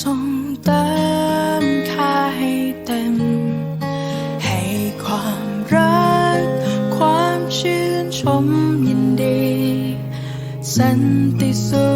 ส่งเติมค่าให้เต็ม ให้ความรัก ความชื่นชมยินดี สันติสุข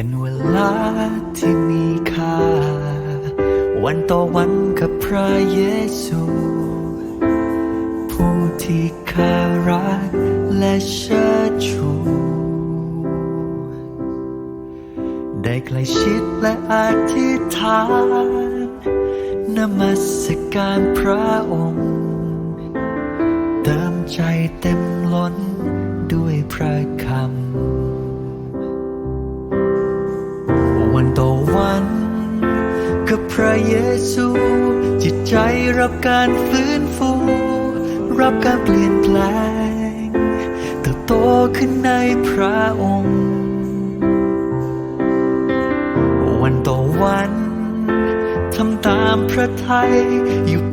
เป็นเวลาที่มีค่า วันต่อวันกับพระเยซู ผู้ที่ข้ารักและเชิดชู ได้ใกล้ชิดและอธิษฐานนมัสการพระองค์ เติมใจเต็มล้นด้วยพระคำ กับพระเยซู จิตใจรับการฟื้นฟู รับการเปลี่ยนแปลงเติบโตขึ้นในพระองค์ วันต่อวันทำตามพระทัยอยู่